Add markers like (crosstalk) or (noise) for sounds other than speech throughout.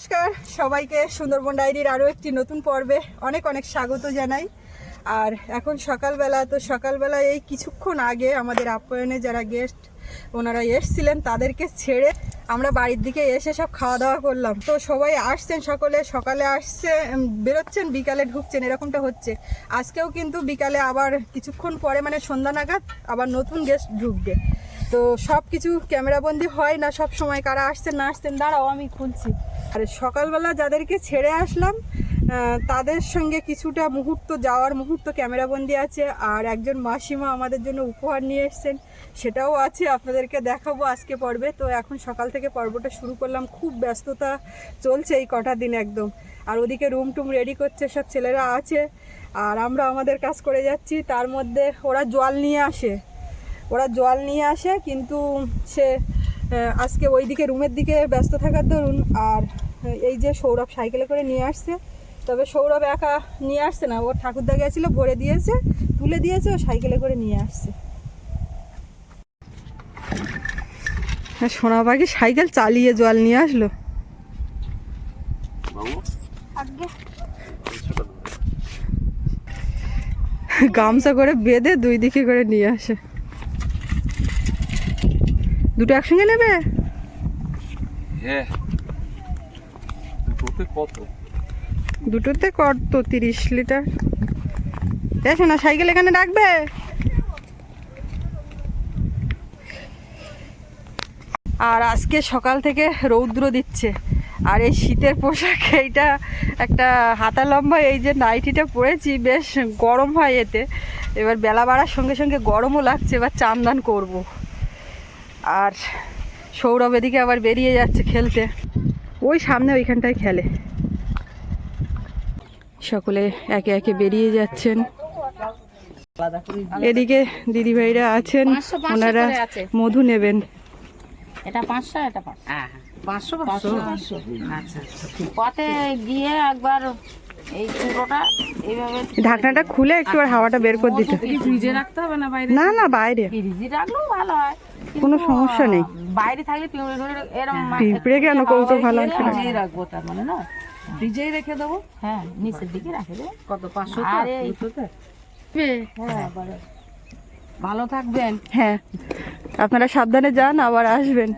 নমস্কার। সবাইকে সুন্দরবন ডায়েরির আরও একটি নতুন পর্বে অনেক অনেক স্বাগত জানাই। আর এখন সকালবেলা, তো সকালবেলা এই কিছুক্ষণ আগে আমাদের আপ্যায়নে যারা গেস্ট ওনারা এসছিলেন তাদেরকে ছেড়ে আমরা বাড়ির দিকে এসে সব খাওয়া দাওয়া করলাম। তো সবাই আসছেন, সকলে সকালে আসছে বেরোচ্ছেন, বিকালে ঢুকছেন, এরকমটা হচ্ছে। আজকেও কিন্তু বিকালে আবার কিছুক্ষণ পরে মানে সন্ধ্যা নাগাদ, আবার নতুন গেস্ট ঢুকবে। তো সব কিছু ক্যামেরাবন্দি হয় না, সব সময় কারা আসছেন না আসছেন, দাঁড়াও, আমি খুলছি। আর সকালবেলা যাদেরকে ছেড়ে আসলাম তাদের সঙ্গে কিছুটা মুহূর্ত, যাওয়ার মুহূর্ত ক্যামেরাবন্দি আছে, আর একজন মাসিমা আমাদের জন্য উপহার নিয়ে এসছেন, সেটাও আছে, আপনাদেরকে দেখাবো আজকে পর্বে। তো এখন সকাল থেকে পর্বটা শুরু করলাম, খুব ব্যস্ততা চলছে এই কটা দিন একদম। আর ওদিকে রুম টুম রেডি করছে, সব ছেলেরা আছে, আর আমরা আমাদের কাজ করে যাচ্ছি, তার মধ্যে ওরা জল নিয়ে আসে। ওরা জল নিয়ে আসে কিন্তু সে আজকে ওই দিকে রুমের দিকে ব্যস্ত থাকার দরুন আর এই যে সৌরভ সাইকেলে করে নিয়ে আসছে। তবে সৌরভ একা নিয়ে আসছে না ওর ঠাকুরদা গেছিল ভরে দিয়েছে তুলে দিয়েছে ও সাইকেলে করে নিয়ে আসছে। হ্যাঁ সোনা পাখি সাইকেল চালিয়ে জল নিয়ে আসলো। গামছা করে বেঁধে দুই দিকে করে নিয়ে আসে। দুটো একসঙ্গে নেবে? হ্যাঁ। দুটোতে কত? দুটোতে কত? তিরিশ লিটার। দেখো না সাইকেল এখানে রাখবে? আর আজকে সকাল থেকে রৌদ্র দিচ্ছে। আর এই শীতের পোশাক এইটা একটা হাতা লম্বা এই যে নাইটিটা পরেছি বেশ গরম হয় এতে। এবার বেলা বাড়ার সঙ্গে সঙ্গে গরমও লাগছে এবার চান দান করব। আর সৌরভ এদিকে আবার বেরিয়ে যাচ্ছে খেলতে। ওই সামনে ওইখানটায় খেলে। সকলে একে একে বেরিয়ে যাচ্ছেন। এদিকে দিদিভাইরা আছেন পাঁচশো পাঁচশো ওনারা আছে। মধু নেবেন। এটা পাঁচশো এটা পাঁচশো। হ্যাঁ পাঁচশো পাঁচশো। আচ্ছা আচ্ছা। পথে গিয়ে একবার এই চুড়োটা এইভাবে ঢাকনাটা খুলে একটু আর হাওয়াটা বের করে দিতে। ফ্রিজে রাখতে হবে না বাইরে? না না বাইরে। ফ্রিজে রাখলেও ভালো হয়। কোনো সমস্যা নেই। বাইরে থাকলে পিঁপড়ে এরকম পিঁপড়ে কেন কৌটো ভালো রাখব তার মানে না? ফ্রিজেই রেখে দেবো? হ্যাঁ নিচের দিকে রাখে দেবো। কত পাঁচশো আর এই- দুটোতে হ্যাঁ। ভালো থাকবেন। হ্যাঁ। আপনারা সাবধানে যান আবার আসবেন।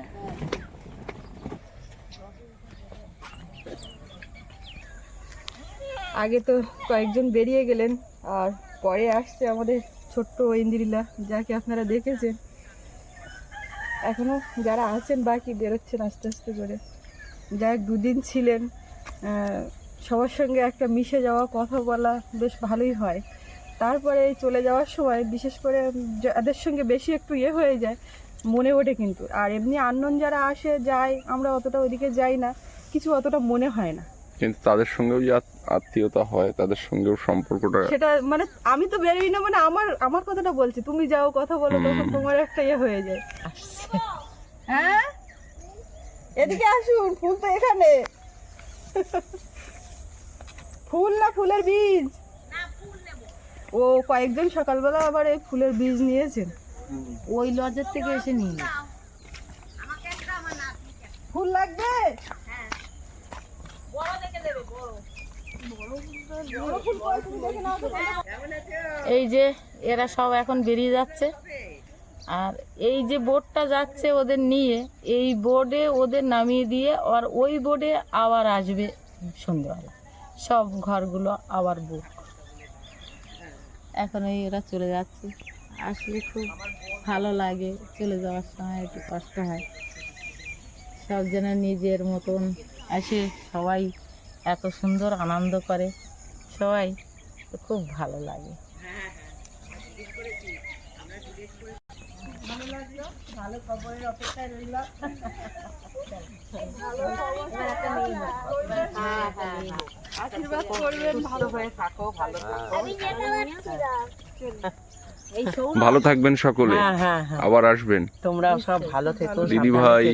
আগে তো কয়েকজন বেরিয়ে গেলেন আর পরে আসছে আমাদের ছোট্ট ইন্দিরিলা যাকে আপনারা দেখেছেন। এখনও যারা আছেন বাকি বেরোচ্ছেন আস্তে আস্তে করে। যাই দুদিন ছিলেন সবার সঙ্গে একটা মিশে যাওয়া, কথা বলা বেশ ভালোই হয়। তারপরে চলে যাওয়ার সময় বিশেষ করে যাদের সঙ্গে বেশি একটু ইয়ে হয়ে যায়, মনে ওঠে কিন্তু। আর এমনি আননোন যারা আসে, যায়, আমরা অতটা ওদিকে যাই না, কিছু অতটা মনে হয় না। কিন্তু তাদের সঙ্গেও আত্মীয়তা হয় তাদের সঙ্গেও সম্পর্কটা সেটা মানে আমি তো বেরোই না মানে আমার আমার কথাটা বলছি। তুমি যাও কথা বলো তখন তোমার একটা ইয়ে হয়ে যায়। হ্যাঁ? এদিকে আসুন ফুল তো এখানে। ফুল না ফুলের বীজ? ও কয়েকজন সকালবেলা আবার এই ফুলের বীজ নিয়েছেন। ওই লজের থেকে এসে নিয়ে। ফুল লাগবে? এই যে এরা সব এখন বেরিয়ে যাচ্ছে। আর এই যে বোর্ডটা যাচ্ছে ওদের নিয়ে, এই বোর্ডে ওদের নামিয়ে দিয়ে আর ওই বোর্ডে আবার আসবে সন্ধ্যেবেলা। সব ঘরগুলো আবার বুক এখন এই এরা চলে যাচ্ছে। আসলে খুব ভালো লাগে চলে যাওয়ার সময়, একটু কষ্ট হয়। সব যেন নিজের মতন আসে, সবাই এত সুন্দর আনন্দ করে। সবাই খুব ভালো লাগে। আশীর্বাদ করবেন ভালো হয়ে ভালো থাকবেন সকলে। হ্যাঁ হ্যাঁ হ্যাঁ। আবার আসবেন। তোমরা সব ভালো থেকো দিদি ভাই,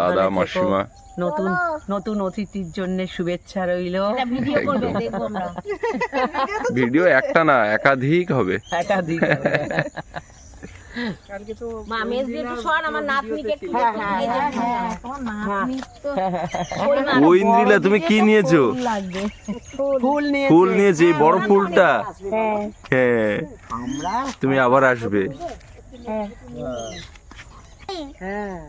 দাদা মাসিমা। নতুন নতুন অতিথির জন্য শুভেচ্ছা রইল। ভিডিও করবে দেখব আমরা। ভিডিও একটা না একাধিক হবে। একাধিক হ্যাঁ, হ্যাঁ, হ্যাঁ, ও ইন্দ্রিলা তুমি কি নিয়েছো? ফুল। ফুল নিয়ে নিয়েছি এই বড় ফুলটা। হ্যাঁ। তুমি আবার আসবে। হ্যাঁ।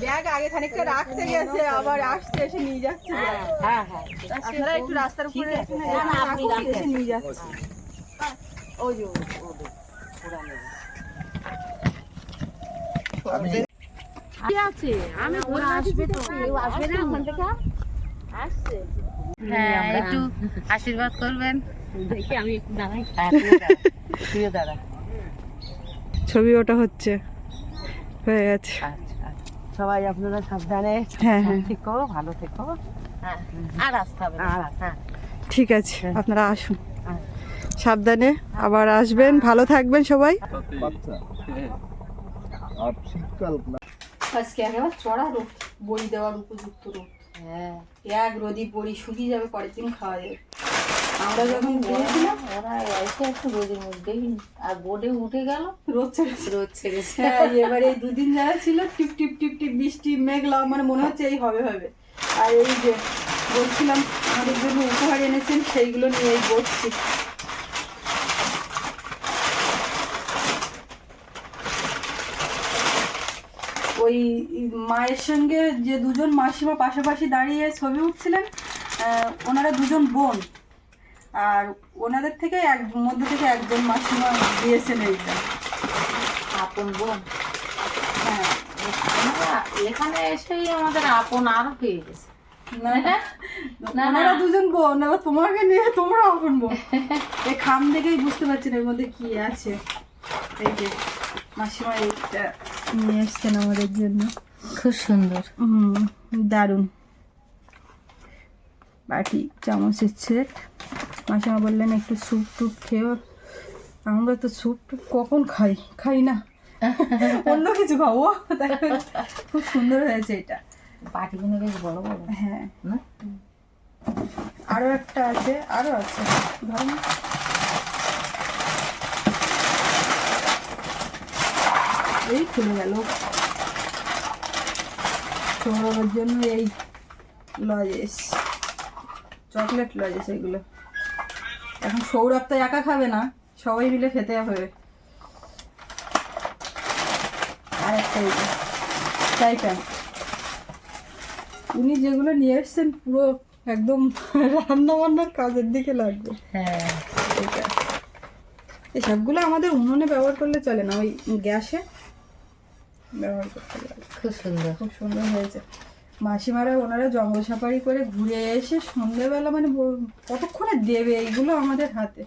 ব্যাগ আগে খানিকটা রাখতে গেছে আবার আসছে এসে নিয়ে যাচ্ছে। হ্যাঁ হ্যাঁ। আপনারা একটু রাস্তার উপরে এসে নিয়ে যাচ্ছে। ওই যে হ্যাঁ একটু আশীর্বাদ করবেন। দেখি আমি একটু দাঁড়াই। প্রিয় দাদা ছবি ওটা হচ্ছে। হয়ে গেছে। আচ্ছা সবাই আপনারা সাবধানে হ্যাঁ হ্যাঁ। থেকো ভালো থেকো। হ্যাঁ আর আসতে হবে হ্যাঁ। ঠিক আছে আপনারা আসুন। হ্যাঁ। সাবধানে আবার আসবেন ভালো থাকবেন সবাই। আজকে একেবারে চড়া রোদ বড়ি দেওয়ার উপযুক্ত রোদ। হ্যাঁ এক রোদি বড়ি শুকিয়ে যাবে পরের দিন খাওয়া যাবে। আমরা যখন গিয়েছিলাম ওরা এসে একটু রোদের মধ্যেই আর বোর্ডে উঠে গেল রোদ ছেড়েছে রোদ ছেড়েছে হ্যাঁ এবারে এই দুদিন যারা ছিল টিপ টিপ টিপ টিপ বৃষ্টি মেঘলা মানে মনে হচ্ছে এই হবে হবে। আর এই যে বলছিলাম আমাদের জন্য উপহার এনেছেন সেইগুলো নিয়ে বসছি। ওই মায়ের সঙ্গে যে দুজন মাসিমা পাশাপাশি দাঁড়িয়ে ছবি উঠছিলেন ওনারা দুজন বোন। আর ওনাদের থেকে এক মধ্যে থেকে একজন মাসিমা দিয়েছেন এইটা। আপন বোন? হ্যাঁ। এখানে এসেই আমাদের আপন আরও পেয়ে গেছে। না না, ওনারা না। দুজন বোন এবার তোমাকে নিয়ে তোমরা আপন বোন। এই খাম দেখেই বুঝতে পারছেন এর মধ্যে কি আছে। এই যে মাসিমা এইটা। নিয়ে এসছেন আমাদের জন্য। খুব সুন্দর। হুম দারুণ। বাটি চামচের সেট। মাসিমা বললেন একটু স্যুপ টুপ খেয়েও আমরা তো স্যুপ টুপ কখন খাই? খাই না। অন্য কিছু খাব। খুব সুন্দর হয়েছে এটা। পাটিগুলো বেশ বড় বড়। হ্যাঁ। না? আরও একটা আছে আরও আছে। ধরুন এই খুলে গেল। সৌরভের জন্য এই লজেস চকলেট লজেস এগুলো। এখন সৌরভ তো একা খাবে না সবাই মিলে খেতে হবে। আর একটা এই প্যান। উনি যেগুলো নিয়ে এসছেন পুরো একদম রান্না বান্নার কাজের দিকে লাগবে। হ্যাঁ। এটা এই সবগুলো আমাদের উনুনে ব্যবহার করলে চলে না ওই গ্যাসে। ব্যবহার করতে লাগে খুব সুন্দর। খুব সুন্দর হয়েছে। মাসিমারা ওনারা জঙ্গল সাফারি করে ঘুরে এসে সন্ধ্যেবেলা মানে কতক্ষণে দেবে এইগুলো আমাদের হাতে?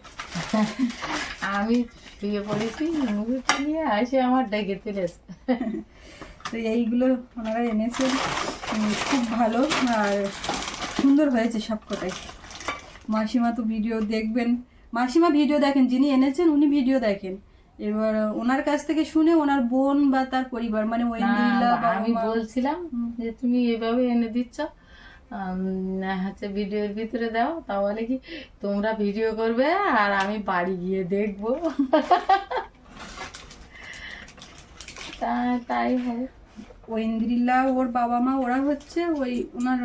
আমি শুয়ে পড়েছি মুভিটা নিয়ে আসে আমার ডেকে তুলেছে তো এইগুলো ওনারা এনেছেন। খুব ভালো আর সুন্দর হয়েছে সবকটাই মাসিমা তো ভিডিও দেখবেন। মাসিমা ভিডিও দেখেন যিনি এনেছেন উনি ভিডিও দেখেন। এবার ওনার কাছ থেকে শুনে ওনার বোন বা তার পরিবার মানে আমি বলছিলাম যে তুমি এভাবে এনে দিচ্ছ হচ্ছে ভিডিওর ভিতরে দাও তাহলে কি তোমরা ভিডিও করবে আর আমি বাড়ি গিয়ে দেখব। (laughs) তা- তাই হবে ঐন্দ্রিলা ওর বাবা মা ওরা হচ্ছে ওই ওনার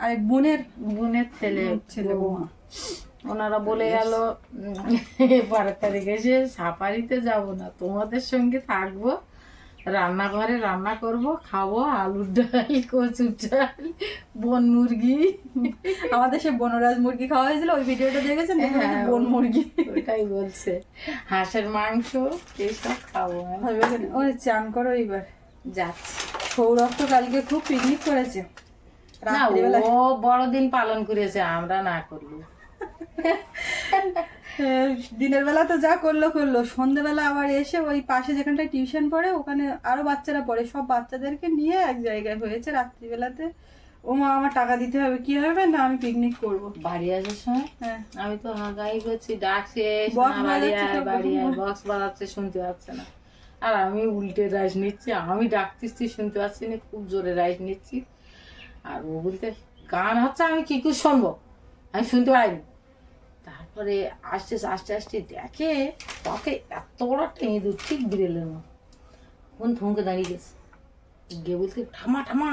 আরেক বোনের বোনের ছেলে ছেলে বৌমা। ওনারা বলে গেল বারো (laughs) তারিখে এসে সাফারিতে যাব না তোমাদের সঙ্গে থাকব রান্নাঘরে রান্না করব খাব আলুর ডাল কচুর ডাল বন মুরগি। (laughs) আমাদের সে বনরাজ মুরগি খাওয়া হয়েছিল ওই ভিডিওটা দেখেছেন? দেখে হ্যাঁ, বন মুরগি। ওইটাই বলছে। হাঁসের মাংস এইসব খাব আমি হবে কেন? ও চান করো এবার যাচ্ছি। সৌরভ তো কালকে খুব পিকনিক করেছে। না ও বড়দিন পালন করেছে আমরা না করল দিনের বেলা তো যা করল করল। সন্ধ্যেবেলা আবার এসে ওই পাশে যেখানটায় টিউশন পড়ে ওখানে আরও বাচ্চারা পড়ে। সব বাচ্চাদেরকে নিয়ে এক জায়গায় হয়েছে রাত্রিবেলাতে। ও মা আমার টাকা দিতে হবে কি হবে? না আমি পিকনিক করব। বাড়ি আসার সময়? হ্যাঁ। আমি তো হাঁকাই করছি ডাকছি বাড়ি আয় বাড়ি আয় বক্স বাজাচ্ছে শুনতে পাচ্ছে না। আর আমি উল্টে রাইস নিচ্ছি আমি ডাকতেছি শুনতে পাচ্ছি না খুব জোরে রাইস নিচ্ছি। আর ও বলতে গান হচ্ছে আমি কি করে শুনব? আমি শুনতে পাইনি তারপরে আস্তে আস্তে আস্তে দেখে তাকে এত বড় একটা ইঁদুর ঠিক বিড়েলের মতো কোন থমকে দাঁড়িয়ে গেছে। গিয়ে বলতে ঠামা ঠামা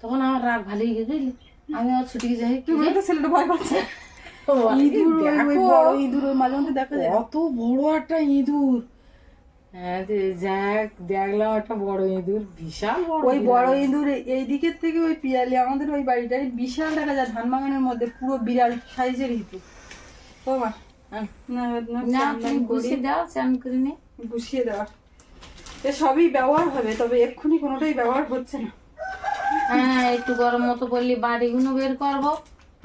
তখন আমার রাগ ভালোই গিয়ে বুঝলি? আমি আমার ছুটি যাই কি তুমি তো ছেলেটা ভয় পাচ্ছে। কত বড় একটা ইঁদুর। হ্যাঁ যাক দেখলাম একটা বড় ইঁদুর বিশাল ওই বড় ইঁদুর এই দিকের থেকে ওই পিয়ালি আমাদের ওই বাড়িটাই বিশাল দেখা যায় ধান বাগানের মধ্যে পুরো বিড়াল সাইজের ইঁদুর। না তুমি গুছিয়ে দাও চান করে নে। গুছিয়ে দেওয়া এ সবই ব্যবহার হবে তবে এক্ষুনি কোনোটাই ব্যবহার হচ্ছে না। হ্যাঁ একটু গরম মতো করলে বাড়িগুলো বের করব।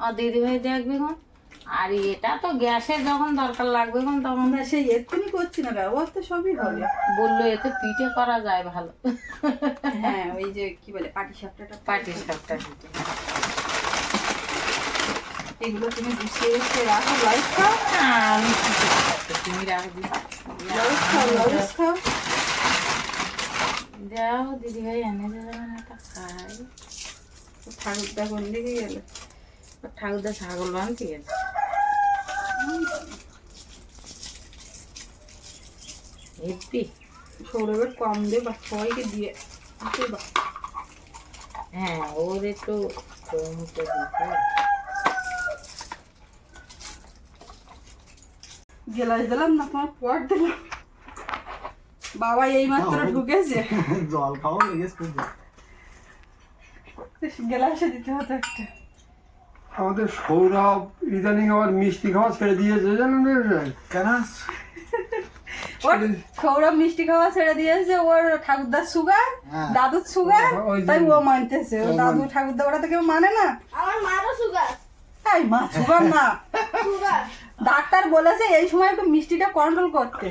আর দিদি ভাই দেখবে কোন আর এটা তো গ্যাসের যখন দরকার লাগবে কোন তখন। আমরা সেই এক্ষুনি করছি না ব্যবহার তো সবই হবে। বলল এতে পিঠে করা যায় ভালো। হ্যাঁ ওই যে কি বলে পাটি সাপটাটা পাটি সাপটা এগুলো তুমি গুছিয়ে রেখে রাখো লাইস খাও। তুমি রাখবি লাইস খাও লাইস খাও যাও দিদি ভাই এনে একটা খাই। ঠাকুরদা কোন দিকে গেলে? ঠাকুরদা ছাগল বানতে গেছে হেপি। সৌরভের কম দে বা সবাইকে দিয়ে দেবা। হ্যাঁ ওর একটু কমতে দিতে গেলাস দিলাম না তোমার পর দিলাম। বাবা এই মাত্র ঢুকেছে। (laughs) জল খাওয়া লেগেছে গেলাসে দিতে হতো একটা। আমাদের সৌরভ ইদানিং আবার মিষ্টি খাওয়া ছেড়ে দিয়েছে জানেন কেন? সৌরভ মিষ্টি খাওয়া ছেড়ে দিয়েছে ওর ঠাকুরদার সুগার হ্যাঁ। দাদুর সুগার ওই তাই ও মানতেছে। ও দাদু ঠাকুরদা ওরা তো কেউ মানে না? আমার মারও সুগার। তাই মা সুগার না। সুগার। ডাক্তার বলেছে এই সময় একটু মিষ্টিটা কন্ট্রোল করতে।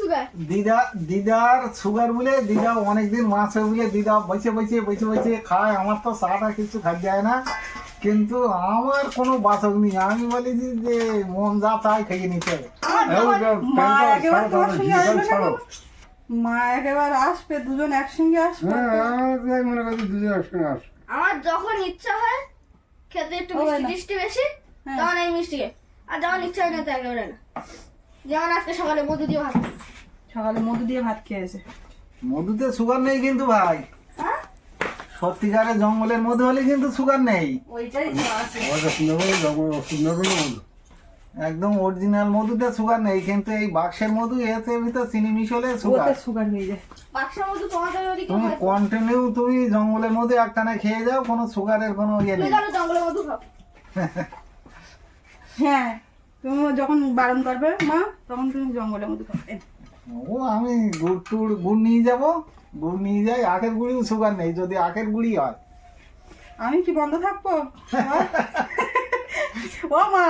সুগার দিদা দিদার সুগার বলে দিদা অনেকদিন মাছ হয়ে বলে দিদা বসে বসে বসে বসে খায় আমার তো চাটা কিছু খাই যায় না। কিন্তু আমার কোনো বাসক নেই। আমি বলি যে মন যা চাই খেয়ে নিতে। মা একেবারে আসবে দুজন একসঙ্গে আসবে। হ্যাঁ মনে করছি দুজন একসঙ্গে আসবে। আমার যখন ইচ্ছা হয় খেতে একটু মিষ্টি বেশি হ্যাঁ। তখন এই মিষ্টি। আর ইচ্ছা হয় না তো একেবারে না। যেমন আজকে সকালে মধু দিয়ে ভাত সকালে মধু দিয়ে ভাত খেয়েছে। মধুতে সুগার নেই কিন্তু ভাই। হ্যাঁ? সত্যিকারের জঙ্গলের মধু হলে কিন্তু সুগার নেই। একদম অরিজিনাল মধুতে সুগার নেই কিন্তু এই বাক্সের মধু এতে ভিতর চিনি মিশলে সুগার সুগার হয়ে যায়। বাক্সের মধু তোমাদের ওদিকে তুমি কন্টিনিউ তুমি জঙ্গলের মধ্যে একটানা খেয়ে যাও কোনো সুগারের কোনো ইয়ে নেই। জঙ্গলের মধু খাও। (laughs) হ্যাঁ তুমি যখন বারণ করবে মা তখন তুমি জঙ্গলের মধ্যে খাবে ও আমি গুড় টুড় গুড় নিয়ে যাব। গুড় নিয়ে যাই আখের গুড়িও সুগার নেই যদি আখের গুড়ি হয়। আমি কি বন্ধ থাকব? ও মা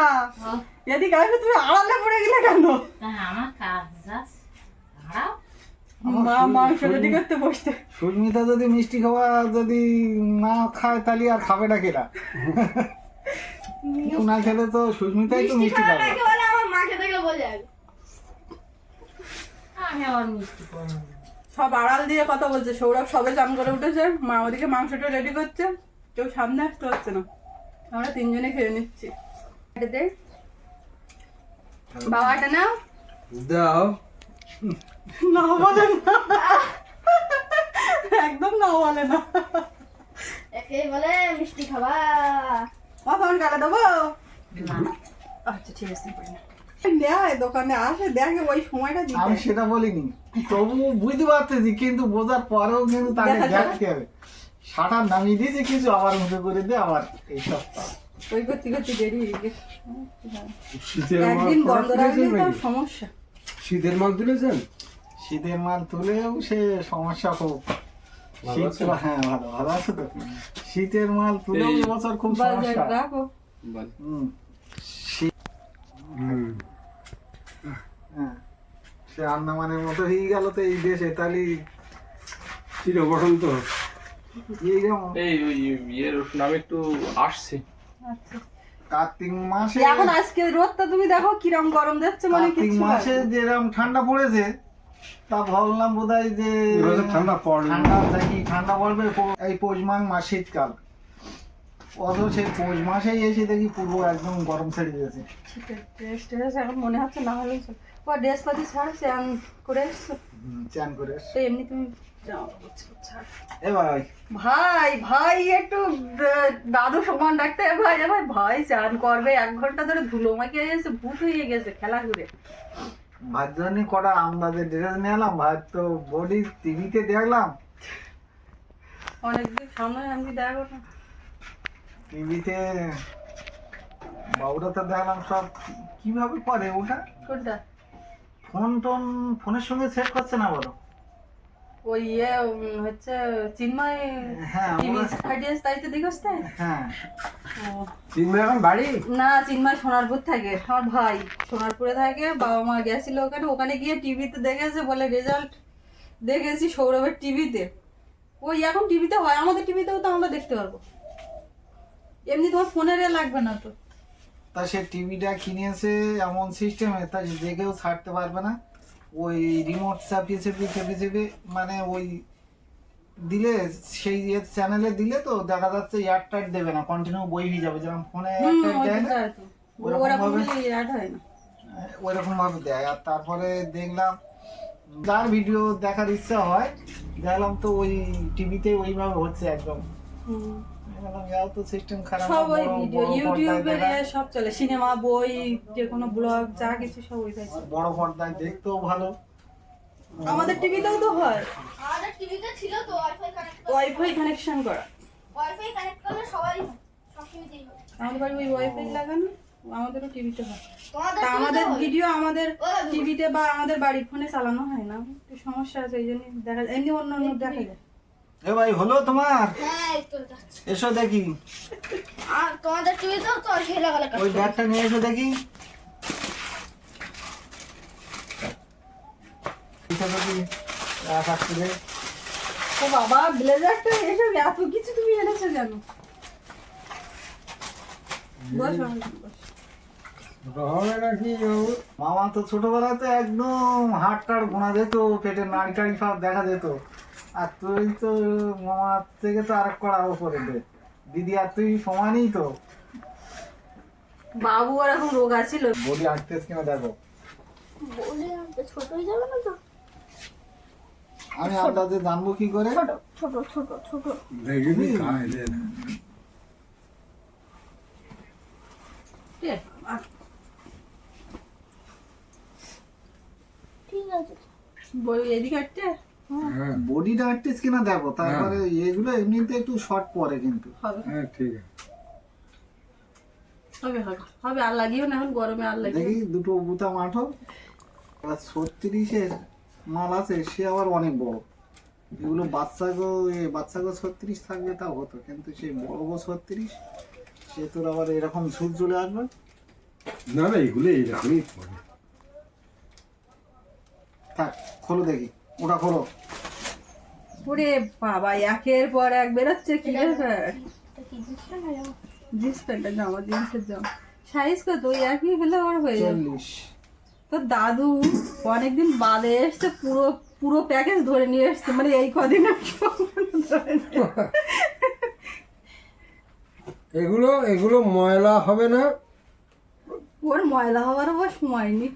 এদিকে আসবে তুমি আড়ালে পড়ে গেলে কেন? আমার কাজ মা মাংস রেডি করতে বসতে। সুস্মিতা যদি মিষ্টি খাওয়া যদি না খায় তাহলে আর খাবে না কেনা না খেলে তো সুস্মিতাই তো মিষ্টি খাবে আমার মাকে দেখলে বোঝা যাবে। আমি আবার মিষ্টি সব আড়াল দিয়ে কথা বলছে। সৌরভ সবে চান করে উঠেছে। মা ওদিকে মাংসটা রেডি করছে। কেউ সামনে আসতে হচ্ছে না। আমরা তিনজনে খেয়ে নিচ্ছি। বাবাটা নাও দাও। না বলে না। একদম না বলে না। একে বলে মিষ্টি খাবা। মা তোমার গালে দেবো? আচ্ছা ঠিক আছে নেয় দোকানে আসে দেখে ওই সময়টা দিতে। আমি সেটা বলিনি। তবু বুঝতে পারতেছি কিন্তু বোঝার পরেও কিন্তু তাকে দেখতে হবে। সাঁটার নামিয়ে দিয়েছে কিছু আবার মুখে করে দিয়ে আবার এইসব কাজ। ওই করতে করতে দেরি হয়ে গেছে। শীতের মাল একদিন বন্ধ তুলেছেন রাখলে তো সমস্যা। শীতের মাল তুলেছেন? শীতের মাল তুলেও সে সমস্যা খুব। হ্যাঁ ভালো ভালো আছে তো? শীতের মাল তুলেও এই- এবছর খুব সমস্যা। হ্যাঁ। সে আন্দামানের মতো হয়ে গেল তো এই দেশে তাহলে বসন্ত এই এই ওই ইয়ের নামে একটু আসছে। কার্তিক মাসে এখন আজকে রোদটা তুমি দেখো কিরম গরম যাচ্ছে মানে কার্তিক কিছু মাসে যেরকম ঠান্ডা পড়েছে তা ভাবলাম বোধ হয় যে ঠান্ডা পড়বে। ঠান্ডা দেখি ঠান্ডা পড়বে এই পৌষ মাঘ মাস শীতকাল অত সেই পৌষ মাসেই এসে দেখি পুরো একদম গরম ছেড়ে ড্রেস ট্রেস এখন মনে হচ্ছে না। ও ড্রেস পাতি ছাড় করে এসছো চান করে তো এমনি তুমি এ ভাই। ভাই ভাই একটু দাদু সমান ডাকতে হবে, ভাই ভাই ভাই চান করবে এক ঘণ্টা ধরে ধুলো মাখিয়ে এসে ভূত হয়ে গেছে খেলা করে। ভাত জন্য কটা আমদাদের ড্রেস নিয়ে এলাম ভাত তো বডি টিভিতে দেখলাম। অনেকদিন সামনে আমি দেখো না? টিভিতে বাবুরা তো দেখলাম সব কীভাবে করে ওটা? কোনটা? ফোন টোন ফোনের সঙ্গে সেট করছে না বলো? ওই ইয়ে হচ্ছে চিন্ময় হ্যাঁ টিভি তাই তো দেখোস তাই হ্যাঁ। চিন্ময় এখন বাড়ি? না চিন্ময় সোনারপুর থাকে। আমার ভাই সোনারপুরে থাকে বাবা মা গেছিল ওখানে। ওখানে গিয়ে টিভিতে দেখেছে বলে রেজাল্ট দেখেছি সৌরভের টিভিতে ওই এখন টিভিতে হয়? আমাদের টিভিতেও তো আমরা দেখতে পারব। এমনি তোমার ফোনের লাগবে না তো। তা সে টিভিটা কিনেছে এমন সিস্টেমে তা দেখেও ছাড়তে পারবে না। ওই রিমোট চাপিয়ে চেপিয়ে চেপে চেপে মানে ওই দিলে সেই চ্যানেলে দিলে তো দেখা যাচ্ছে এয়ারটাইট দেবে না কন্টিনিউ বই হয়ে যাবে। যেমন ফোনে দেয় না ওরকম ভাবে- হয় ভাবে দেয়। আর তারপরে দেখলাম যার ভিডিও দেখার ইচ্ছা হয় দেখলাম তো ওই টিভিতে ওইভাবে হচ্ছে একদম। ইয়াও তো সিস্টেম খারাপ সব ওই বড়- ভিডিও ইউটিউবে সব চলে সিনেমা বই যে কোনো ব্লগ যা কিছু সব চলে। বড় পর্দায় দেখতেও ভালো। আমাদের টিভিতেও তো হয়। আমাদের টিভিতে ছিল তো ওয়াইফাই কানেক্ট ওয়াইফাই কানেকশন করা। ওয়াইফাই কানেক্ট করলে সবারই আমাদের বাড়ি ওই ওয়াইফাই লাগানো আমাদেরও টিভিতে হয়। তা আমাদের ভিডিও আমাদের টিভিতে বা আমাদের বাড়ির ফোনে চালানো হয় না। একটু সমস্যা আছে এই জন্য দেখা যায়। এমনি অন্য অন্য দেখা যায়। এ ভাই হলো তোমার? হ্যাঁ তো। এসো দেখি। আর তোমাদের টিভিতেও তো ওয়াইফাই লাগালে কাজ ওই ব্যাগটা নিয়ে এসো দেখি। ও বাবা ব্লেজারটা এসব এত কিছু তুমি এনেছো জানো? মামা তো ছোটবেলাতে একদম হাট টাট গোনা যেত পেটের নাড়ি টাড়ি সব দেখা যেত আর তুই তো মামার থেকে তো আরেক করা উপরে দে। দিদি আর তুই সমানই তো। বাবু ওরকম রোগা ছিল। বডি আঁকতেছ কিনা দেখো। বলে ছোট হয়ে যাবে না তো? আমি আপনাদের জানব কি করে? ছোট ছোট ছোট ছোট। দেখিনি না। ঠিক আছে। বই এদিকে হাঁটতে হ্যাঁ বডিটা আঁকতেছ কিনা দেখো তারপরে এগুলো এমনিতে একটু শর্ট পরে কিন্তু। হ্যাঁ ঠিক আছে। হবে হবে। হবে আর লাগিও না এখন গরমে আর লাগিও দেখি দুটো বুতাম আঠো এবার ছত্রিশের মাল আছে সে আবার অনেক বড়। এগুলো বাচ্চাগো এ বাচ্চাগো ছত্রিশ থাকবে তাও হতো। কিন্তু সেই বড় গো ছত্রিশ সে তোর আবার এরকম ঝুপ চলে আসবে। না না এগুলো এইরকমই পড়ে থাক খোলো দেখি। ওটা খোলো। ওরে বাবা একের পর এক বেরোচ্ছে কি ব্যাপার? জিন্স প্যান্টের জামা জিন্সের জামা। সাইজ কত? ওই একই হলে ওর হয়ে যাবে। তো দাদু অনেকদিন বাদে এসছে পুরো পুরো প্যাকেজ ধরে নিয়ে এসছে। মানে এই কদিন এগুলো এগুলো ময়লা হবে না? ওর ময়লা হওয়ার সময় নেই।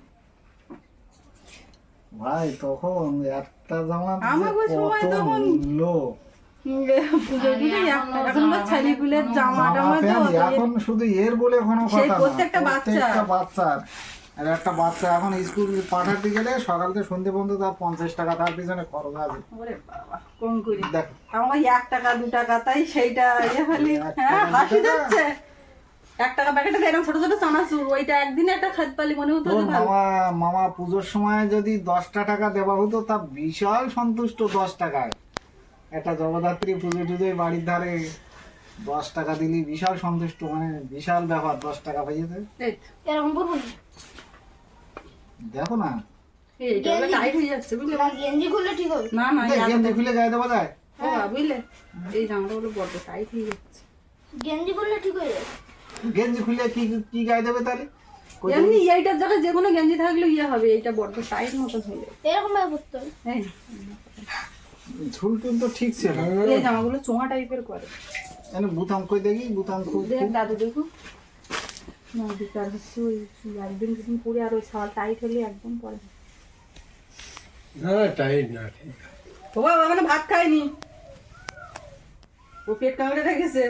ভাই তখন একটা জামা আমাগো সময় তখন- টুজো একটা- এখন শুধু এর বলে কোনো কথা না। প্রত্যেকটা বাচ্চার। আর একটা বাচ্চা এখন স্কুল পাঠাতে গেলে সকাল থেকে সন্ধে পর্যন্ত তার পঞ্চাশ টাকা তার পিছনে খরচ আছে। করি? দেখ। আমার এক টাকা দু টাকা তাই সেইটা ইয়ে হ্যাঁ হাসি যাচ্ছে এক টাকা প্যাকেটে এরকম ছোট ছোট চানাচুর ওইটা একদিন একটা খাদ পালি মনে হতো মামা মামা পুজোর সময় যদি দশটা টাকা দেওয়া হতো তা বিশাল সন্তুষ্ট দশ টাকায়। একটা জগদ্ধাত্রী পুজো টুজো বাড়ির ধারে দশ টাকা দিলি বিশাল সন্তুষ্ট মানে বিশাল ব্যাপার দশ টাকা পাইয়েছে এরকম করব দেখো না। হয়ে না গেঞ্জি খুললে ঠিক না গেঞ্জি খুলে গায়ে দেওয়া যায়? বুঝলে? এই জামাটা হলো টাইট হয়ে যাচ্ছে। গেঞ্জি খুললে ঠিক হয়ে যাবে। গেঞ্জি খুলে কি কি গায়ে দেবে তাহলে? কই এমনি এইটার জায়গায় যে কোনো গেঞ্জি থাকলে ইয়ে হবে এইটা বড্ড টাইট মতো হয়ে যাবে এরকম ভাবে করতে হবে। ঝুল টুল তো ঠিক ছিল। এই জামাগুলো চোঙা টাইপের করে। এনে বুতাম কই দেখি বুতাম খুব দেখ দাদু দেখো। না বেকার হচ্ছে ওই একদিন দুদিন পরে আর ওই শাল টাইট হলে একদম পরে না। না টাইট না ঠিক ও বাবা মানে ভাত খায়নি। ও পেট কামড়ে রেখেছে।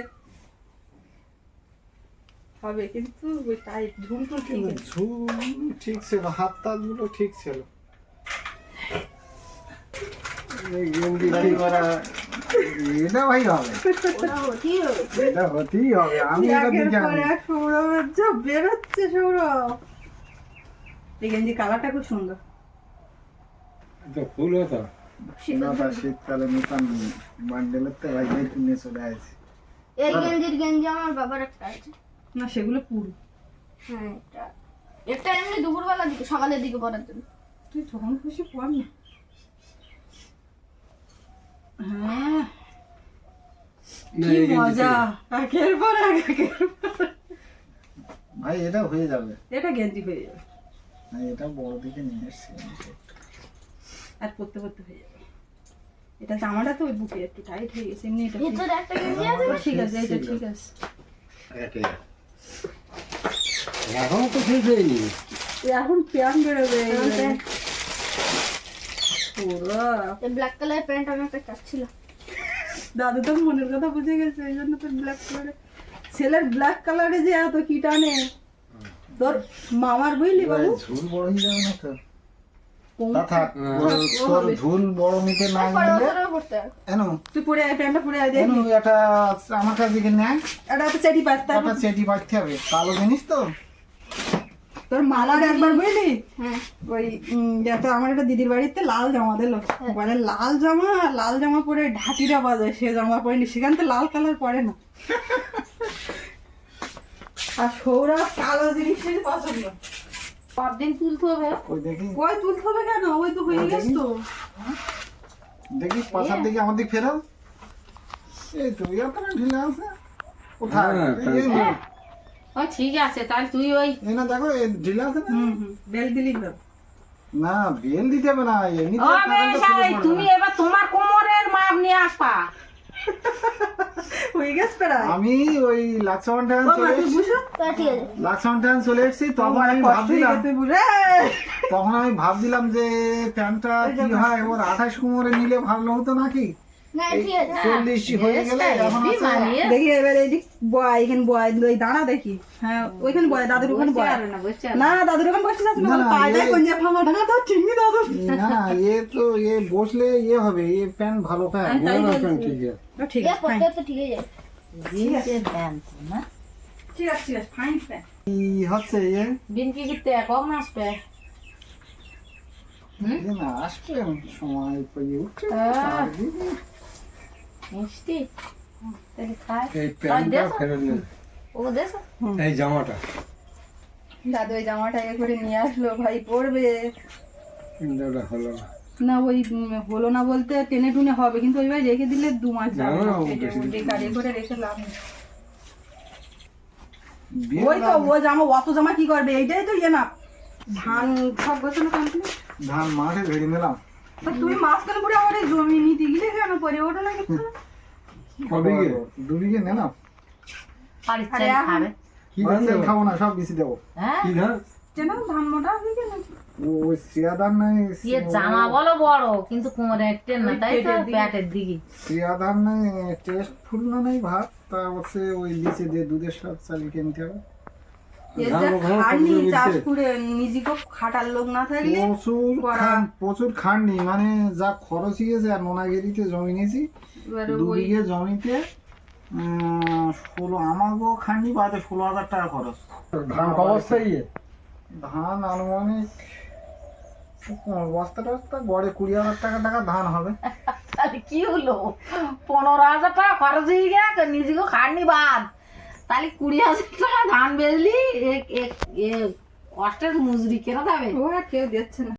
হবে কিন্তু ওই টাইট ঝুল টুল ঠিক ঝুল ঠিক ছিল হাত তাতগুলো ঠিক ছিল। এই গেঞ্জি ঠিক করা? এটা ভাই হবে। ওটা হতেই হবে। এটা হতেই হবে। আমি এটা একের দিকে পর এক সৌরভের যা বেরোচ্ছে সৌরভ। এই গেঞ্জি কালারটা খুব সুন্দর। তো ফুল হতো। শীতকালে নতুন বান্ডেলের তো ভাই কিনে চলে আসছে। এই গেঞ্জির গেঞ্জি আমার বাবার একটা আছে। না সেগুলো পুরো। হ্যাঁ এটা। এটা এমনি দুপুরবেলার দিকে সকালের দিকে পরার জন্য। তুই যখন খুশি পর না। হ্যাঁ। কি মজা। একের পর এক একের পর ভাই এটা হয়ে যাবে। এটা গেঞ্জি হয়ে যাবে। না, এটা বড় দিকে নিয়ে এসছি। আর পরতে পরতে হয়ে যাবে। এটা জামাটা তো ওই বুকে একটু টাইট হয়ে গেছে এমনি এটা ঠিক- একটা আছে ঠিক আছে এটা ঠিক আছে। এখনও তো শেষ হয়নি। এখন প্যান বেরোবে ব্ল্যাক কালারের প্যান্ট। আমি একটা চাচ্ছিলাম দাদু তো মনের কথা বুঝে গেছে এই জন্য তো ব্ল্যাক কালারে ছেলের ব্ল্যাক কালারে যে এত কি টানে? তোর মামার বুঝলি বাবু? ঝুল বড় হয়ে যাবে না তো? তা থাক তোর- তোর বড় নিতে না নিলে বছরেও পড়তে হবে এনো। তুই পরে আয় প্যান্টটা পরে আয় দেখ এনো এটা আমার কাছ থেকে নেয় এটা তো চেটি পাস তারপর একটা চেটি বাড়তে হবে। কালো জিনিস তো? তোর মামার একবার বুঝলি? হ্যাঁ। ওই উম, আমার একটা দিদির বাড়িতে লাল জামা দিলো বলে লাল জামা লাল জামা পরে ঢাকিরা বাজায় সে জামা পরেনি। সেখান তো লাল কালার পরে না। (laughs) আর সৌরভ কালো জিনিসের পছন্দ পরদিন তুলতে হবে? ওই দেখি। ওই তুলতে হবে কেন? ওই তো হয়ে গেছে তো। দেখি পাশার দিকে আমার দিক ফেরাও। এই তো ঢিলে আছে। কোথায়? হ্যাঁ, ও ঠিক আছে তাহলে তুই ওই এই না দেখো এই ঢিলে আছে না? হুম বেল দিলি তো না বেল দিতে হবে না এমনি তুমি এবার তোমার কোমরের মাপ নিয়ে আসবা। (laughs) হয়ে গেছে প্রায়। আমি ওই চলে এসেছি। চলে তখন আমি ভাবছিলাম তখন আমি ভাবছিলাম যে প্যান্টটা কি হয় ওর আঠাশ কুমোরে নিলে ভালো হতো নাকি? চল্লিশ হয়ে গেলে দেখি এবার এইদিক বয় এখানে বয় ওই দাঁড়া দেখি। হ্যাঁ ওইখানে বয় দাদুর ওখানে বয়। না দাদুর ওখানে বসে যাচ্ছে না, পায়টাই এই- কোন ঢাকা তো ঠিক দাদু। না এ তো এ বসলে ইয়ে হবে এ প্যান্ট ভালো প্যান্ট তাই না, বলছি। না, ঠিক আছে। ঠিক আছে তো ঠিক আছে। ঠিক আছে ঠিক আছে ফাইন ফাইন কি হচ্ছে এ? বিনকি কিতে কম আসবে? এ আসবে সময় পেয়ে উঠছে হ্যাঁ। মিষ্টি? এই জামাটা। দাদু ওই জামাটা এ করে নিয়ে আসলো ভাই পরবে। কিন্তু হলো না। না ওই হলো না বলতে টেনে টুনে হবে কিন্তু ওইবার রেখে দিলে দু মাস গাড়ি করে রেখে লাভ নেই। ওই তো ও জামা অত জামা কি করবে? এইটাই তো ইয়ে না। ধান সব গোছানো কমপ্লিট ধান মাঠে ধরে নিলাম। তুমি মাঝখানে পুরো আমার জমি নিতে গেলে কেন পরে ওটা না কিছু না? কবিকে দু বিঘে নিলাম বাড়ির আরে খাবে। কি ধান খাব না সব বেশি দেবো। হ্যাঁ? কি ধান? কেন? ধান মোটা হয়ে ওই নাই ইয়ে জামা বলো বড় কিন্তু কোমরে একটা না তাই তো? দিকে। প্যাটের দিকে। শ্রিয়া নাই টেস্ট ফুল না নেই ভাত তা হচ্ছে ওই লিচে দিয়ে দুধের সাথে চালিয়ে কিনতে হবে। এর ধান যা ওখানে খাটনি কতগুলো চাষ দিচ্ছে? করে নিজেকে খাটার লোক না থাকলে প্রচুর খাননি মানে যা খরচ হয়েছে আর নোনাগিরিতে জমি নিয়েছি দু বিঘে জমিতে ষোলো আমাকেও খাননি বাদে ষোলো হাজার টাকা খরচ। ধান অবস্থায় ইয়ে? ধান আনুমানিক বস্তা টস্তা গড়ে কুড়ি হাজার টাকা টাকা ধান হবে। তাহলে কি হলো? পনেরো হাজার টাকা খরচ হয়ে গেছে নিজেকে খাটনি বাদ। তাহলে কুড়ি হাজার টাকা ধান বেচলি কষ্টের মজুরি কেন দেবে ও কেউ দিচ্ছে না।